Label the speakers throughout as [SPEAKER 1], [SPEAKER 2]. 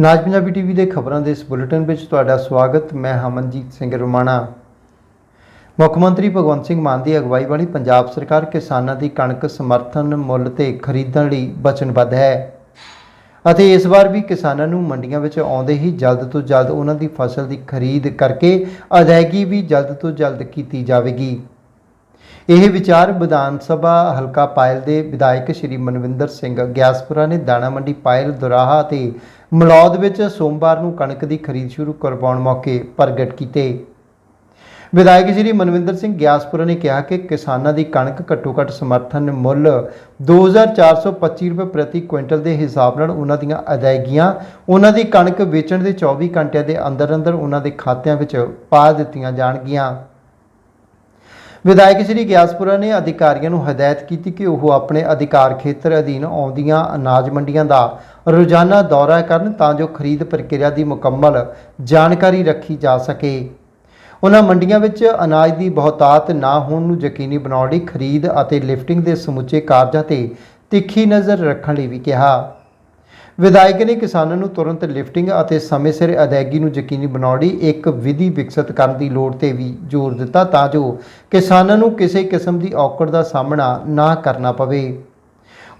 [SPEAKER 1] ਨਾਜ Punjabi TV ਦੇ ਖਬਰਾਂ ਦੇ ਇਸ ਬੁਲੇਟਿਨ ਵਿੱਚ ਤੁਹਾਡਾ ਸਵਾਗਤ, ਮੈਂ ਹਮਨਜੀਤ ਸਿੰਘ ਰਮਾਣਾ। ਮੁੱਖ ਮੰਤਰੀ ਭਗਵੰਤ ਸਿੰਘ ਮਾਨ ਦੀ ਅਗਵਾਈ ਵਾਲੀ ਪੰਜਾਬ ਸਰਕਾਰ ਕਿਸਾਨਾਂ ਦੀ ਕਣਕ ਸਮਰਥਨ ਮੁੱਲ ਤੇ ਖਰੀਦਣ ਲਈ ਵਚਨਬੱਧ ਹੈ। ਅਤੇ ਇਸ ਵਾਰ ਵੀ ਕਿਸਾਨਾਂ ਨੂੰ ਮੰਡੀਆਂ ਵਿੱਚ ਆਉਂਦੇ ਹੀ ਜਲਦ ਤੋਂ ਜਲਦ ਉਹਨਾਂ ਦੀ ਫਸਲ ਦੀ ਖਰੀਦ ਕਰਕੇ ਅਦਾਇਗੀ ਵੀ ਜਲਦ ਤੋਂ ਜਲਦ ਕੀਤੀ ਜਾਵੇਗੀ। ਇਹ ਵਿਚਾਰ ਵਿਧਾਨ ਸਭਾ ਹਲਕਾ ਪਾਇਲ ਦੇ ਵਿਧਾਇਕ ਸ਼੍ਰੀ ਮਨਵਿੰਦਰ ਸਿੰਘ ਗਿਆਸਪੁਰਾ ਨੇ ਦਾਣਾ ਮੰਡੀ ਪਾਇਲ, ਦੁਰਾਹਾ ਤੇ ਮਲੌਦ ਵਿੱਚ ਸੋਮਵਾਰ ਨੂੰ ਕਣਕ ਦੀ ਖਰੀਦ ਸ਼ੁਰੂ ਕਰਵਾਉਣ ਮੌਕੇ ਪ੍ਰਗਟ ਕੀਤੇ। ਵਿਧਾਇਕ ਸ਼੍ਰੀ ਮਨਵਿੰਦਰ ਸਿੰਘ ਗਿਆਸਪੁਰਾ ਨੇ ਕਿਹਾ ਕਿ ਕਿਸਾਨਾਂ ਦੀ ਕਣਕ ਘੱਟੋ ਘੱਟ ਸਮਰਥਨ ਮੁੱਲ 2425 ਰੁਪਏ ਪ੍ਰਤੀ ਕੁਇੰਟਲ ਦੇ ਹਿਸਾਬ ਨਾਲ ਉਹਨਾਂ ਦੀਆਂ ਅਦਾਇਗੀਆਂ, ਉਹਨਾਂ ਦੀ ਕਣਕ ਵੇਚਣ ਦੇ 24 ਘੰਟਿਆਂ ਦੇ ਅੰਦਰ ਅੰਦਰ ਉਹਨਾਂ ਦੇ ਖਾਤਿਆਂ ਵਿੱਚ ਪਾ ਦਿੱਤੀਆਂ ਜਾਣਗੀਆਂ। ਵਿਧਾਇਕ ਸ਼੍ਰੀ ਗਿਆਸਪੁਰਾ ਨੇ ਅਧਿਕਾਰੀਆਂ ਨੂੰ ਹਦਾਇਤ ਕੀਤੀ ਕਿ ਉਹ ਆਪਣੇ ਅਧਿਕਾਰ ਖੇਤਰ ਅਧੀਨ ਆਉਂਦੀਆਂ ਅਨਾਜ ਮੰਡੀਆਂ ਦਾ ਰੋਜ਼ਾਨਾ ਦੌਰਾ ਕਰਨ ਤਾਂ ਜੋ ਖਰੀਦ ਪ੍ਰਕਿਰਿਆ ਦੀ ਮੁਕੰਮਲ ਜਾਣਕਾਰੀ ਰੱਖੀ ਜਾ ਸਕੇ। ਉਹਨਾਂ ਮੰਡੀਆਂ ਵਿੱਚ ਅਨਾਜ ਦੀ ਬਹੁਤਾਤ ਨਾ ਹੋਣ ਨੂੰ ਯਕੀਨੀ ਬਣਾਉਣ ਲਈ ਖਰੀਦ ਅਤੇ ਲਿਫਟਿੰਗ ਦੇ ਸਮੁੱਚੇ ਕਾਰਜਾਂ ਤੇ ਤਿੱਖੀ ਨਜ਼ਰ ਰੱਖਣ ਲਈ ਵੀ ਕਿਹਾ। ਵਿਧਾਇਕ ਨੇ ਕਿਸਾਨਾਂ ਨੂੰ ਤੁਰੰਤ ਲਿਫਟਿੰਗ ਅਤੇ ਸਮੇਂ ਸਿਰ ਅਦਾਇਗੀ ਨੂੰ ਯਕੀਨੀ ਬਣਾਉਣ ਲਈ ਇੱਕ ਵਿਧੀ ਵਿਕਸਿਤ ਕਰਨ ਦੀ ਲੋੜ ਤੇ ਵੀ ਜ਼ੋਰ ਦਿੱਤਾ ਤਾਂ ਜੋ ਕਿਸਾਨਾਂ ਨੂੰ ਕਿਸੇ ਕਿਸਮ ਦੀ ਔਕੜ ਦਾ ਸਾਹਮਣਾ ਨਾ ਕਰਨਾ ਪਵੇ।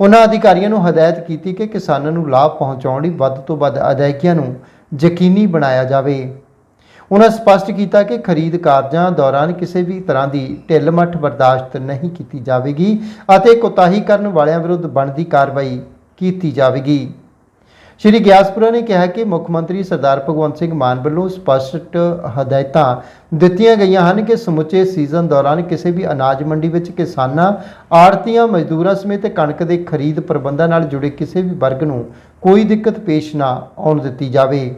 [SPEAKER 1] ਉਹਨਾਂ ਅਧਿਕਾਰੀਆਂ ਨੂੰ ਹਦਾਇਤ ਕੀਤੀ ਕਿ ਕਿਸਾਨਾਂ ਨੂੰ ਲਾਭ ਪਹੁੰਚਾਉਣ ਲਈ ਵੱਧ ਤੋਂ ਵੱਧ ਅਦਾਇਗੀਆਂ ਨੂੰ ਯਕੀਨੀ ਬਣਾਇਆ ਜਾਵੇ। ਉਹਨਾਂ ਸਪਸ਼ਟ ਕੀਤਾ ਕਿ ਖਰੀਦ ਕਾਰਜਾਂ ਦੌਰਾਨ ਕਿਸੇ ਵੀ ਤਰ੍ਹਾਂ ਦੀ ਢਿੱਲ-ਮੱਠ ਬਰਦਾਸ਼ਤ ਨਹੀਂ ਕੀਤੀ ਜਾਵੇਗੀ ਅਤੇ ਕੋਤਾਹੀ ਕਰਨ ਵਾਲਿਆਂ ਵਿਰੁੱਧ ਬਣਦੀ ਕਾਰਵਾਈ ਕੀਤੀ ਜਾਵੇਗੀ। ਸ਼੍ਰੀ ਗਿਆਸਪੁਰਾ ਨੇ ਕਿਹਾ ਕਿ ਮੁੱਖ ਮੰਤਰੀ ਸਰਦਾਰ ਭਗਵੰਤ ਸਿੰਘ ਮਾਨ ਵੱਲੋਂ ਸਪਸ਼ਟ ਹਦਾਇਤਾਂ ਦਿੱਤੀਆਂ ਗਈਆਂ ਹਨ ਕਿ ਸਮੁੱਚੇ ਸੀਜ਼ਨ ਦੌਰਾਨ ਕਿਸੇ ਵੀ ਅਨਾਜ ਮੰਡੀ ਵਿੱਚ ਕਿਸਾਨਾਂ ਆੜਤੀਆਂ ਮਜ਼ਦੂਰਾਂ ਸਮੇਤ ਕਣਕ ਦੇ ਖਰੀਦ ਪ੍ਰਬੰਧਾਂ ਨਾਲ ਜੁੜੇ ਕਿਸੇ ਵੀ ਵਰਗ ਨੂੰ ਕੋਈ ਦਿੱਕਤ ਪੇਸ਼ ਨਾ ਆਉਣ ਦਿੱਤੀ ਜਾਵੇ।